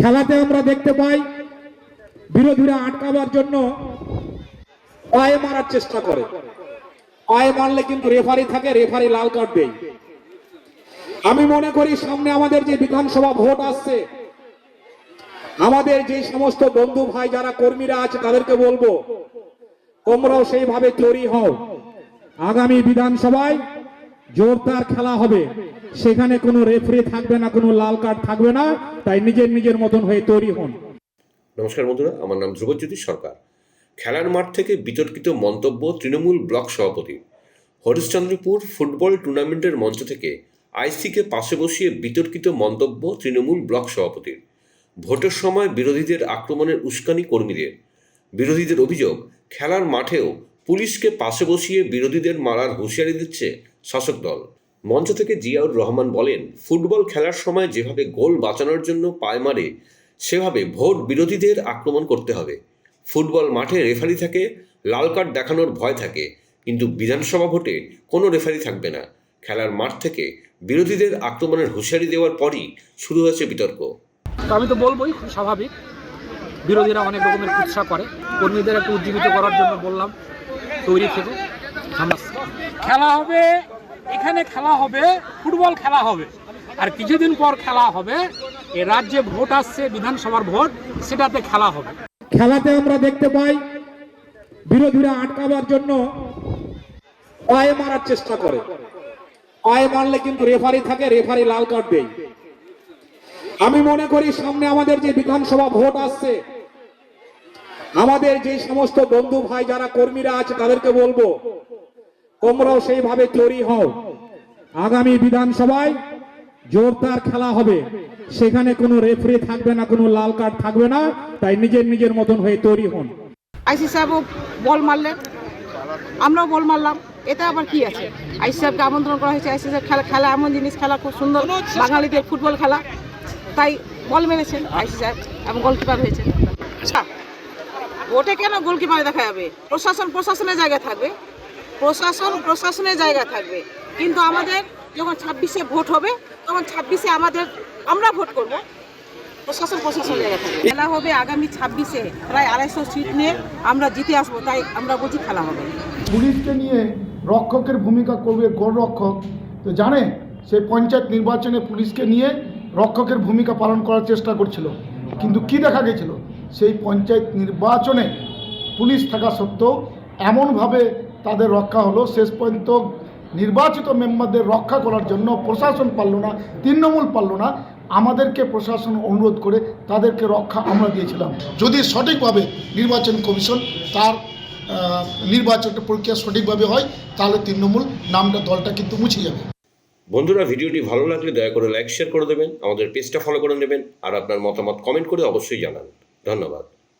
খেলাতে আমরা দেখতে পাই বিরোধীরা আটকাবার জন্য পায়ে মারার চেষ্টা করে। পায়ে মারলে কিন্তু রেফারি থাকে, রেফারি লাল কার্ড দেয়। আমি মনে করি সামনে আমাদের যে বিধানসভা ভোট আসছে, আমাদের যে সমস্ত বন্ধু ভাই যারা কর্মীরা আছে তাদেরকে বলব, তোমরাও সেইভাবে তৈরি হও। আগামী বিধানসভায় জোরদার খেলা হবে। সেখানে কোনো রেফারি থাকবে না, কোনো লাল কার্ড থাকবে না। তাই নিজের নিজের মতন হয়ে তৈরি হন। নমস্কার বন্ধুরা, আমার নাম ধ্রুবজ্যোতি সরকার। খেলার মাঠ থেকে বিতর্কিত মন্তব্য তৃণমূল ব্লক সভাপতি। হরিশ্চন্দ্রপুর ফুটবল টুর্নামেন্টের মঞ্চ থেকে আইসিকে পাশে বসিয়ে বিতর্কিত মন্তব্য তৃণমূল ব্লক সভাপতির ভোটের সময় বিরোধীদের আক্রমণের উস্কানি কর্মীদের। বিরোধীদের অভিযোগ, খেলার মাঠেও পুলিশকে পাশে বসিয়ে বিরোধীদের মারার হুঁশিয়ারি দিচ্ছে শাসক দল। মঞ্চ থেকে জিয়াউর রহমান বলেন ফুটবল খেলার সময় যেভাবে গোল বাঁচানোর জন্য পায় মারে সেভাবে ভোট বিরোধীদের আক্রমণ করতে হবে। ফুটবল মাঠে রেফারি থাকে লাল কার্ড দেখানোর ভয় থাকে কিন্তু বিধানসভা ভোটে কোনো রেফারি থাকবে না। খেলার মাঠ থেকে বিরোধীদের আক্রমণের হুঁশিয়ারি দেওয়ার পরই শুরু হয়েছে বিতর্ক। তো আমি তো বলবোই স্বাভাবিক। বিরোধীরা অনেক রকমের কুৎসা করে। কর্মীদের একটু উজ্জীবিত করার জন্য বললাম তৈরি থেকে। খেলা হবে এখানে খেলা হবে, ফুটবল খেলা হবে। আর কিছুদিন পর খেলা হবে, এ রাজ্যে ভোট আসছে, বিধানসভার ভোট, সেটাতে খেলা হবে। খেলাতে আমরা দেখতে পাই, বিরোধীরা আটকাবার জন্য পায়ে মারার চেষ্টা করে। পায়ে মারলে কিন্তু রেফারি থাকে, রেফারি লাল কার্ড দেয়। আমি মনে করি সামনে আমাদের যে বিধানসভা ভোট আসছে, আমাদের যে সমস্ত বন্ধু ভাই যারা কর্মীরা আছে, তাদেরকে বলব তোমরাও সেইভাবে তৈরি হও। আগামী বিধানসভায় জোরদার খেলা হবে। সেখানে কোনো রেফারি থাকবে না, কোনো লাল কার্ড থাকবে না। তাই নিজের নিজের মতন হয়ে তৈরি হন। আইসি সাহেবও বল মারলেন। আমরাও বল মারলাম। এতে আবার কি আছে? আইসি সাহেবকে আমন্ত্রণ করা হয়েছে। আইসি সাহেব খেলা খেলা এমন জিনিস, খেলা খুব সুন্দর। বাঙালিদের ফুটবল খেলা। তাই বল মেরেছেন আইসি সাহেব এবং গোলকিপার হয়েছে আচ্ছা ভোটে কেন গোলকিপারে দেখা যাবে? প্রশাসন প্রশাসনের জায়গায় থাকবে। প্রশাসন, প্রশাসনের জায়গা থাকবে। কিন্তু আমাদের যখন ছাব্বিশে ভোট হবে, তখন ছাব্বিশে আমাদের, আমরা ভোট করব। প্রশাসন প্রশাসন জায়গা থাকবে। খেলা হবে আগামী ছাব্বিশে, প্রায় আড়াইশো সিট নিয়ে আমরা জিতে আসব, তাই আমরা বলছি খেলা হবে। পুলিশকে নিয়ে রক্ষকের ভূমিকা করবে গোলরক্ষক তো জানে, সেই পঞ্চায়েত নির্বাচনে পুলিশকে নিয়ে রক্ষকের ভূমিকা পালন করার চেষ্টা করছিল। কিন্তু কি দেখা গেছিল? সেই পঞ্চায়েত নির্বাচনে পুলিশ থাকা সত্ত্বেও এমনভাবে তাদের রক্ষা হলো। শেষ পর্যন্ত নির্বাচিত মেম্বারদের রক্ষা করার জন্য প্রশাসন পারল না, তৃণমূল পারল না। আমাদেরকে প্রশাসন অনুরোধ করে তাদেরকে রক্ষা আমরা দিয়েছিলাম। যদি সঠিকভাবে নির্বাচন কমিশন তার নির্বাচনটা প্রক্রিয়া সঠিকভাবে হয়, তাহলে তৃণমূল নামটা, দলটা কিন্তু মুছে যাবে। বন্ধুরা, ভিডিওটি ভালো লাগলে দয়া করে লাইক শেয়ার করে দেবেন। আমাদের পেজটা ফলো করে নেবেন। আর আপনার মতামত কমেন্ট করে অবশ্যই জানান। ধন্যবাদ।